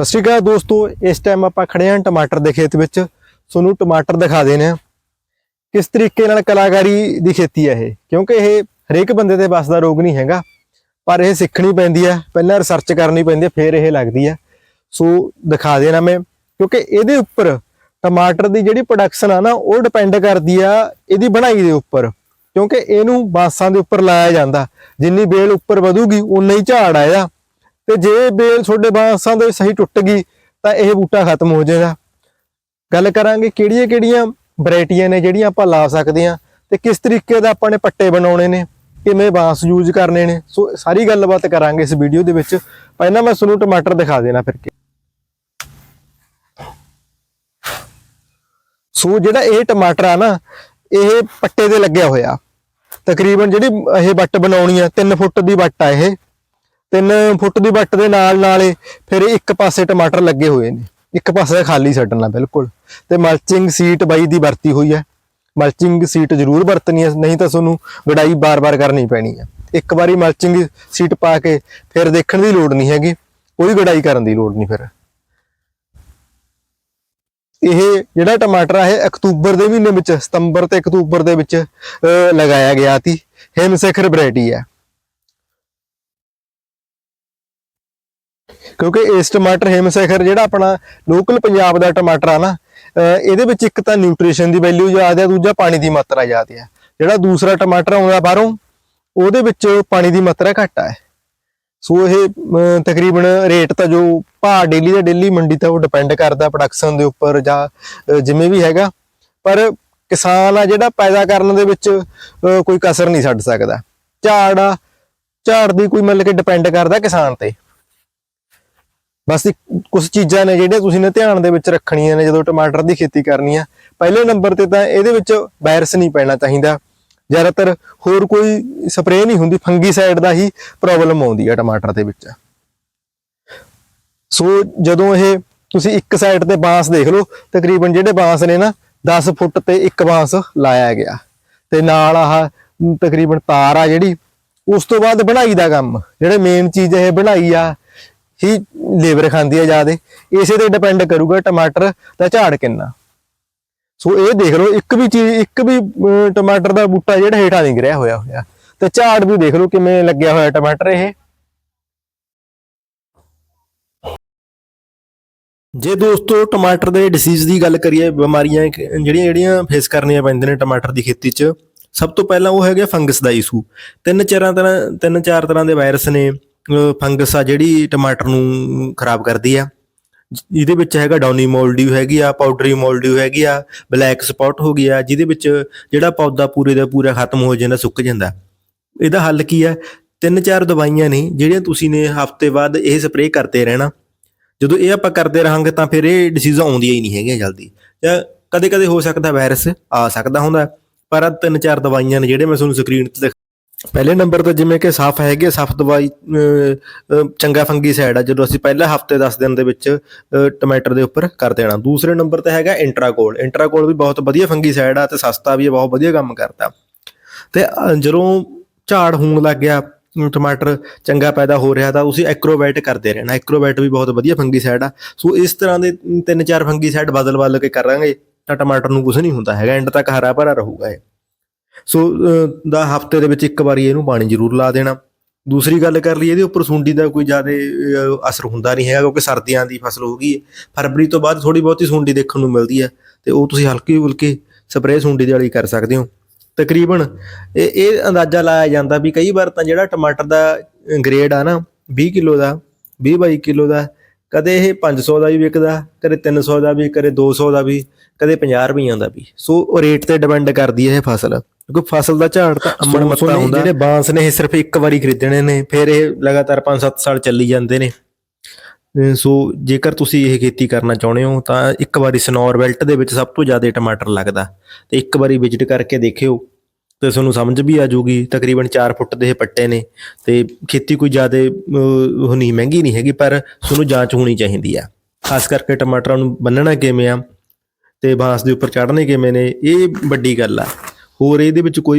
ਸਤਿ ਸ਼੍ਰੀ ਅਕਾਲ ਦੋਸਤੋ, ਇਸ ਟਾਈਮ ਆਪਾਂ ਖੜੇ ਹਾਂ ਟਮਾਟਰ ਦੇ ਖੇਤ ਵਿੱਚ। ਤੁਹਾਨੂੰ ਟਮਾਟਰ ਦਿਖਾ ਦੇਣੇ ਆ ਕਿਸ ਤਰੀਕੇ ਨਾਲ ਕਲਾਕਾਰੀ ਦੀ ਖੇਤੀ ਹੈ ਇਹ? ਕਿਉਂਕਿ ਇਹ ਹਰੇਕ ਬੰਦੇ ਦੇ ਬਸ ਦਾ ਰੋਗ ਨਹੀਂ ਹੈਗਾ, ਪਰ ਇਹ ਸਿੱਖਣੀ ਪੈਂਦੀ ਹੈ, ਪਹਿਲਾਂ ਰਿਸਰਚ ਕਰਨੀ ਪੈਂਦੀ ਹੈ, ਫਿਰ ਇਹ ਲੱਗਦੀ ਹੈ। ਸੋ ਦਿਖਾ ਦੇਣਾ ਮੈਂ, ਕਿਉਂਕਿ ਇਹਦੇ ਉੱਪਰ ਟਮਾਟਰ ਦੀ ਜਿਹੜੀ ਪ੍ਰੋਡਕਸ਼ਨ ਆ ਨਾ, ਉਹ ਡਿਪੈਂਡ ਕਰਦੀ ਆ ਇਹਦੀ ਬਣਾਈ ਦੇ ਉੱਪਰ। ਕਿਉਂਕਿ ਇਹਨੂੰ ਬਾਸਾਂ ਦੇ ਉੱਪਰ ਲਾਇਆ ਜਾਂਦਾ। ਜਿੰਨੀ ਬੇਲ ਉੱਪਰ ਵਧੂਗੀ ਉਨਾ ਹੀ ਝਾੜ ਆਇਆ ਤੇ ਜੇ ਬੇਲ ਤੁਹਾਡੇ ਬਾਂਸਾਂ ਦੇ ਸਹੀ ਟੁੱਟ ਗਈ, ਤਾਂ ਇਹ ਬੂਟਾ ਖਤਮ ਹੋ ਜਾਏਗਾ। ਗੱਲ ਕਰਾਂਗੇ ਕਿਹੜੀਆਂ ਕਿਹੜੀਆਂ ਵੈਰਾਈਟੀਆਂ ਨੇ ਜਿਹੜੀਆਂ ਆਪਾਂ ਲਾ ਸਕਦੇ ਹਾਂ ਤੇ ਕਿਸ ਤਰੀਕੇ ਦਾ ਆਪਾਂ ਨੇ ਪੱਟੇ ਬਣਾਉਣੇ ਨੇ, ਕਿਵੇਂ ਬਾਂਸ ਯੂਜ਼ ਕਰਨੇ ਨੇ, ਸੋ ਸਾਰੀ ਗੱਲਬਾਤ ਕਰਾਂਗੇ ਇਸ ਵੀਡੀਓ ਦੇ ਵਿੱਚ। ਪਹਿਲਾਂ ਮੈਂ ਤੁਹਾਨੂੰ ਟਮਾਟਰ ਦਿਖਾ ਦੇਣਾ ਫਿਰ ਕੇ। ਸੋ ਜਿਹੜਾ ਇਹ ਟਮਾਟਰ ਆ ਨਾ, ਇਹ ਪੱਟੇ ਤੇ ਲੱਗਿਆ ਹੋਇਆ। ਤਕਰੀਬਨ ਜਿਹੜੀ ਇਹ ਵੱਟ ਬਣਾਉਣੀ ਆ 3 ਫੁੱਟ ਦੀ ਵੱਟ ਆ ਇਹ। 3 ਫੁੱਟ ਦੀ ਵੱਟ ਦੇ ਨਾਲ ਨਾਲੇ ਫਿਰ ਇੱਕ ਪਾਸੇ ਟਮਾਟਰ ਲੱਗੇ ਹੋਏ ਨੇ। ਇੱਕ ਪਾਸੇ ਖਾਲੀ ਛੱਡਣਾ ਬਿਲਕੁਲ। ਤੇ ਮਲਚਿੰਗ ਸੀਟ ਬਾਈ ਦੀ ਵਰਤੀ ਹੋਈ ਹੈ। ਮਲਚਿੰਗ ਸੀਟ ਜ਼ਰੂਰ ਵਰਤਣੀ ਹੈ, ਨਹੀਂ ਤਾਂ ਤੁਹਾਨੂੰ ਗੜਾਈ ਬਾਰ-ਬਾਰ ਕਰਨੀ ਪੈਣੀ ਹੈ। ਇੱਕ ਵਾਰੀ ਮਲਚਿੰਗ ਸੀਟ ਪਾ ਕੇ ਫਿਰ ਦੇਖਣ ਦੀ ਲੋੜ ਨਹੀਂ ਹੈਗੀ। ਕੋਈ ਗੜਾਈ ਕਰਨ ਦੀ ਲੋੜ ਨਹੀਂ ਫਿਰ। ਇਹ ਜਿਹੜਾ ਟਮਾਟਰ ਆ, ਇਹ ਅਕਤੂਬਰ ਦੇ ਮਹੀਨੇ ਵਿੱਚ, ਸਤੰਬਰ ਤੇ ਅਕਤੂਬਰ ਦੇ ਵਿੱਚ ਲਗਾਇਆ ਗਿਆ ਸੀ। ਹਿਮਸਿਖਰ ਵੈਰਾਈਟੀ ਹੈ ਕਿਉਂਕਿ ਇਸ ਟਮਾਟਰ ਹਿਮਸਿਖਰ ਜਿਹੜਾ ਆਪਣਾ ਲੋਕਲ ਪੰਜਾਬ ਦਾ ਟਮਾਟਰ ਆ ਨਾ ਇਹਦੇ ਵਿੱਚ ਇੱਕ ਤਾਂ ਨਿਊਟ੍ਰੀਸ਼ਨ ਦੀ ਵੈਲਿਊ ਜ਼ਿਆਦਾ ਹੈ ਦੂਜਾ ਪਾਣੀ ਦੀ ਮਾਤਰਾ ਜ਼ਿਆਦਾ ਹੈ ਜਿਹੜਾ ਦੂਸਰਾ ਟਮਾਟਰ ਆਉਂਦਾ ਬਾਹਰੋਂ, ਉਹਦੇ ਵਿੱਚ ਪਾਣੀ ਦੀ ਮਾਤਰਾ ਘੱਟ ਹੈ ਸੋ ਇਹ ਤਕਰੀਬਨ ਰੇਟ ਤਾਂ ਜੋ ਭਾਅ ਡੇਲੀ ਦਾ ਡੇਲੀ ਮੰਡੀ ਤਾਂ ਉਹ ਡਿਪੈਂਡ ਕਰਦਾ ਪ੍ਰੋਡਕਸ਼ਨ ਦੇ ਉੱਪਰ ਜਾਂ ਜਿਵੇਂ ਵੀ ਹੈਗਾ। ਪਰ ਕਿਸਾਨ ਆ ਜਿਹੜਾ ਪੈਦਾ ਕਰਨ ਦੇ ਵਿੱਚ ਕੋਈ ਕਸਰ ਨਹੀਂ ਛੱਡ ਸਕਦਾ। ਝਾੜ ਆ, ਝਾੜ ਦੀ ਕੋਈ ਮਤਲਬ ਕਿ ਡਿਪੈਂਡ ਕਰਦਾ ਕਿਸਾਨ ਤੇ। ਬਸ ਕੁਝ ਚੀਜ਼ਾਂ ਨੇ ਜਿਹੜੀਆਂ ਤੁਸੀਂ ਨੇ ਧਿਆਨ ਦੇ ਵਿੱਚ ਰੱਖਣੀਆਂ ਨੇ ਜਦੋਂ ਟਮਾਟਰ ਦੀ ਖੇਤੀ ਕਰਨੀ ਆ। ਪਹਿਲੇ ਨੰਬਰ ਤੇ ਤਾਂ ਇਹਦੇ ਵਿੱਚ ਵਾਇਰਸ ਨਹੀਂ ਪੈਣਾ ਚਾਹੀਦਾ। ਜ਼ਿਆਦਾਤਰ ਹੋਰ ਕੋਈ ਸਪਰੇਅ ਨਹੀਂ ਹੁੰਦੀ, ਫੰਗੀਸਾਈਡ ਦਾ ਹੀ ਪ੍ਰੋਬਲਮ ਆਉਂਦੀ ਆ ਟਮਾਟਰ ਦੇ ਵਿੱਚ। ਸੋ ਜਦੋਂ ਇਹ ਤੁਸੀਂ ਇੱਕ ਸਾਈਡ ਤੇ ਬਾਂਸ ਦੇਖ ਲਓ, ਤਕਰੀਬਨ ਜਿਹੜੇ ਬਾਂਸ ਨੇ ਨਾ 10 ਫੁੱਟ ਤੇ ਇੱਕ ਬਾਂਸ ਲਾਇਆ ਗਿਆ। ਤੇ ਨਾਲ ਆਹ ਤਕਰੀਬਨ ਤਾਰ ਆ ਜਿਹੜੀ, ਉਸ ਤੋਂ ਬਾਅਦ ਬਣਾਈ ਦਾ ਕੰਮ। ਜਿਹੜੇ ਮੇਨ ਚੀਜ਼ ਇਹ ਬਣਾਈ ਆ ਹੀ ਲੇਬਰ ਖਾਂਦੀ ਹੈ ਜਿਆਦੇ, ਇਸੇ ਤੇ ਡਿਪੈਂਡ ਕਰੂਗਾ ਟਮਾਟਰ ਦਾ ਝਾੜ ਕਿੰਨਾ। ਸੋ ਇਹ ਦੇਖ ਲਓ, ਇੱਕ ਵੀ ਚੀਜ਼, ਇੱਕ ਵੀ ਟਮਾਟਰ ਦਾ ਬੂਟਾ ਜਿਹੜਾ ਹੇਠਾਂ ਨਹੀਂ ਗਿਰਿਆ ਹੋਇਆ ਹੋਇਆ। ਤੇ ਝਾੜ ਵੀ ਦੇਖ ਲਓ ਕਿਵੇਂ ਲੱਗਿਆ ਹੋਇਆ ਟਮਾਟਰ ਇਹ। ਜੇ ਦੋਸਤੋ ਟਮਾਟਰ ਦੇ ਡਿਸੀਜ਼ ਦੀ ਗੱਲ ਕਰੀਏ, ਬਿਮਾਰੀਆਂ ਜਿਹੜੀਆਂ ਜਿਹੜੀਆਂ ਫੇਸ ਕਰਨੀਆਂ ਪੈਂਦੀਆਂ ਨੇ ਟਮਾਟਰ ਦੀ ਖੇਤੀ 'ਚ, ਸਭ ਤੋਂ ਪਹਿਲਾਂ ਉਹ ਹੈਗਾ ਫੰਗਸ ਦਾ ਇਸ਼ੂ ਤਿੰਨ ਚਾਰਾਂ ਤਰ੍ਹਾਂ, ਤਿੰਨ ਚਾਰ ਤਰ੍ਹਾਂ ਦੇ ਵਾਇਰਸ ਨੇ। ਫੰਗਸ ਆ ਜਿਹੜੀ ਟਮਾਟਰ ਨੂੰ ਖਰਾਬ ਕਰਦੀ ਆ। ਜ- ਜਿਹਦੇ ਵਿੱਚ ਹੈਗਾ ਡਾਉਨੀ ਮੋਲਡਿਊ ਹੈਗੀ ਆ, ਪਾਊਡਰੀ ਮੋਲਡਿਊ ਹੈਗੀ ਆ, ਬਲੈਕ ਸਪੌਟ ਹੋ ਗਿਆ ਜਿਹਦੇ ਵਿੱਚ ਜਿਹੜਾ ਪੌਦਾ ਪੂਰੇ ਦਾ ਪੂਰਾ ਖਤਮ ਹੋ ਜਾਂਦਾ, ਸੁੱਕ ਜਾਂਦਾ। ਇਹਦਾ ਹੱਲ ਕੀ ਆ? ਤਿੰਨ ਚਾਰ ਦਵਾਈਆਂ ਨੇ, ਜਿਹੜੀਆਂ ਤੁਸੀਂ ਨੇ ਹਫ਼ਤੇ ਬਾਅਦ ਇਹ ਸਪਰੇਅ ਕਰਦੇ ਰਹਿਣਾ। ਜਦੋਂ ਇਹ ਆਪਾਂ ਕਰਦੇ ਰਹਾਂਗੇ ਤਾਂ ਫਿਰ ਇਹ ਡਿਸੀਜ਼ਾਂ ਆਉਂਦੀਆਂ ਹੀ ਨਹੀਂ ਹੈਗੀਆਂ ਜਲਦੀ। ਜਾਂ ਕਦੇ-ਕਦੇ ਹੋ ਸਕਦਾ ਵਾਇਰਸ ਆ ਸਕਦਾ ਹੁੰਦਾ, ਪਰ ਤਿੰਨ ਚਾਰ ਦਵਾਈਆਂ ਨੇ ਜਿਹੜੇ ਮੈਂ ਤੁਹਾਨੂੰ ਸਕਰੀਨ ਤੇ ਪਹਿਲੇ ਨੰਬਰ ਤੇ ਜਿਵੇਂ ਕਿ ਸਾਫ਼ ਹੈਗੇ ਸਾਫ਼ ਦਵਾਈ ਅਹ, ਅਹ, ਚੰਗਾ ਫੰਗੀਸਾਈਡ ਆ ਜਦੋਂ ਅਸੀਂ ਪਹਿਲੇ ਹਫ਼ਤੇ 10 ਦਿਨ ਦੇ ਵਿੱਚ ਅਹ, ਟਮਾਟਰ ਦੇ ਉੱਪਰ ਕਰ ਦੇਣਾ। ਦੂਸਰੇ ਨੰਬਰ ਤੇ ਹੈਗਾ ਇੰਟਰਾਕੋਲ ਇੰਟਰਾਕੋਲ ਵੀ ਬਹੁਤ ਵਧੀਆ ਫੰਗੀਸਾਈਡ ਆ ਤੇ ਸਸਤਾ ਵੀ ਹੈ ਬਹੁਤ ਵਧੀਆ ਕੰਮ ਕਰਦਾ। ਤੇ ਜਦੋਂ ਝਾੜ ਹੋਣ ਲੱਗ ਗਿਆ ਟਮਾਟਰ ਚੰਗਾ ਪੈਦਾ ਹੋ ਰਿਹਾ ਤਾਂ ਤੁਸੀਂ ਐਕਰੋਬੈਟ ਕਰਦੇ ਰਹਿਣਾ। ਐਕਰੋਬੈਟ ਵੀ ਬਹੁਤ ਵਧੀਆ ਫੰਗੀਸਾਈਡ ਆ। ਸੋ ਇਸ ਤਰ੍ਹਾਂ ਦੇ ਤਿੰਨ ਚਾਰ ਫੰਗੀਸਾਈਡ ਬਦਲ ਬਦਲ ਕੇ ਕਰਾਂਗੇ ਤਾਂ ਟਮਾਟਰ ਨੂੰ ਕੁਝ ਨਹੀਂ ਹੁੰਦਾ ਹੈਗਾ ਐਂਡ ਤੱਕ ਹਰਾ ਭਰਾ ਰਹੂਗਾ ਇਹ। ਸੋ ਅਹ, ਦਾ ਹਫ਼ਤੇ ਦੇ ਵਿੱਚ ਇੱਕ ਵਾਰੀ ਇਹਨੂੰ ਪਾਣੀ ਜ਼ਰੂਰ ਲਾ ਦੇਣਾ। ਦੂਸਰੀ ਗੱਲ ਕਰ ਲਈਏ ਇਹਦੇ ਉੱਪਰ ਸੁੰਡੀ ਦਾ ਕੋਈ ਜ਼ਿਆਦਾ ਅਸਰ ਹੁੰਦਾ ਨਹੀਂ ਹੈਗਾ ਕਿਉਂਕਿ ਸਰਦੀਆਂ ਦੀ ਫਸਲ ਹੋ ਗਈ ਫਰਵਰੀ ਤੋਂ ਬਾਅਦ ਥੋੜੀ ਬਹੁਤੀ ਸੁੰਡੀ ਦੇਖਣ ਨੂੰ ਮਿਲਦੀ ਹੈ ਤੇ ਉਹ ਤੁਸੀਂ ਹਲਕੀ ਹੁਲਕੀ ਸਪਰੇਅ ਸੁੰਡੀ ਦੇ ਵਾਲੀ ਕਰ ਸਕਦੇ ਹੋ। ਤਕਰੀਬਨ ਇਹ ਇਹ ਅੰਦਾਜ਼ਾ ਲਾਇਆ ਜਾਂਦਾ ਵੀ ਕਈ ਵਾਰ ਤਾਂ ਜਿਹੜਾ ਟਮਾਟਰ ਦਾ ਗ੍ਰੇਡ ਆ ਨਾ 20 ਕਿਲੋ ਦਾ 20 ਬਾਈ ਕਿਲੋ ਦਾ ਕਦੇ ਇਹ 500 ਦਾ ਵੀ ਵਿਕਦਾ ਕਦੇ 300 ਦਾ ਵੀ ਕਦੇ 200 ਦਾ ਵੀ ਕਦੇ 50 ਰੁਪਈਆਂ ਦਾ ਵੀ। ਸੋ ਉਹ ਰੇਟ ਤੇ ਡਿਪੈਂਡ ਕਰਦੀ ਹੈ ਇਹ ਫਸਲ। ਕਿਉਂਕਿ ਫਸਲ ਦਾ ਝਾੜ ਤਾਂ ਅੰਮਣ ਮੱਤਾ ਹੁੰਦਾ। ਜਿਹੜੇ ਬਾਂਸ ਨੇ ਇਹ ਸਿਰਫ ਇੱਕ ਵਾਰੀ ਖਰੀਦਣੇ ਨੇ ਫਿਰ ਇਹ ਲਗਾਤਾਰ 5-7 ਸਾਲ ਚੱਲੀ ਜਾਂਦੇ ਨੇ। ਸੋ ਜੇਕਰ ਤੁਸੀਂ ਇਹ ਖੇਤੀ ਕਰਨਾ ਚਾਹੁੰਦੇ ਹੋ ਤਾਂ ਇੱਕ ਵਾਰੀ ਸਨੌਰ ਬੈਲਟ ਦੇ ਵਿੱਚ ਸਭ ਤੋਂ ਜ਼ਿਆਦਾ ਟਮਾਟਰ ਲੱਗਦਾ। ਤੇ ਇੱਕ ਵਾਰੀ ਵਿਜ਼ਿਟ ਕਰਕੇ ਦੇਖਿਓ ਤੇ ਤੁਹਾਨੂੰ ਸਮਝ ਵੀ ਆ ਜਾਊਗੀ ਤਕਰੀਬਨ 4 ਫੁੱਟ ਦੇ ਇਹ ਪੱਟੇ ਨੇ। ਤੇ ਖੇਤੀ ਕੋਈ ਜ਼ਿਆਦਾ ਉਹ ਨਹੀਂ ਮਹਿੰਗੀ ਨਹੀਂ ਹੈਗੀ ਪਰ ਤੁਹਾਨੂੰ ਜਾਂਚ ਹੋਣੀ ਚਾਹੀਦੀ ਆ। ਖਾਸ ਕਰਕੇ ਟਮਾਟਰਾਂ ਨੂੰ ਬੰਨਣਾ ਕਿਵੇਂ ਆ ਤੇ ਬਾਂਸ ਦੇ ਉੱਪਰ ਚੜ੍ਹਨੇ ਕਿਵੇਂ ਨੇ ਇਹ ਵੱਡੀ ਗੱਲ ਆ। ਹੋਰ ਇਹਦੇ ਵਿੱਚ ਕੋਈ ਵੀ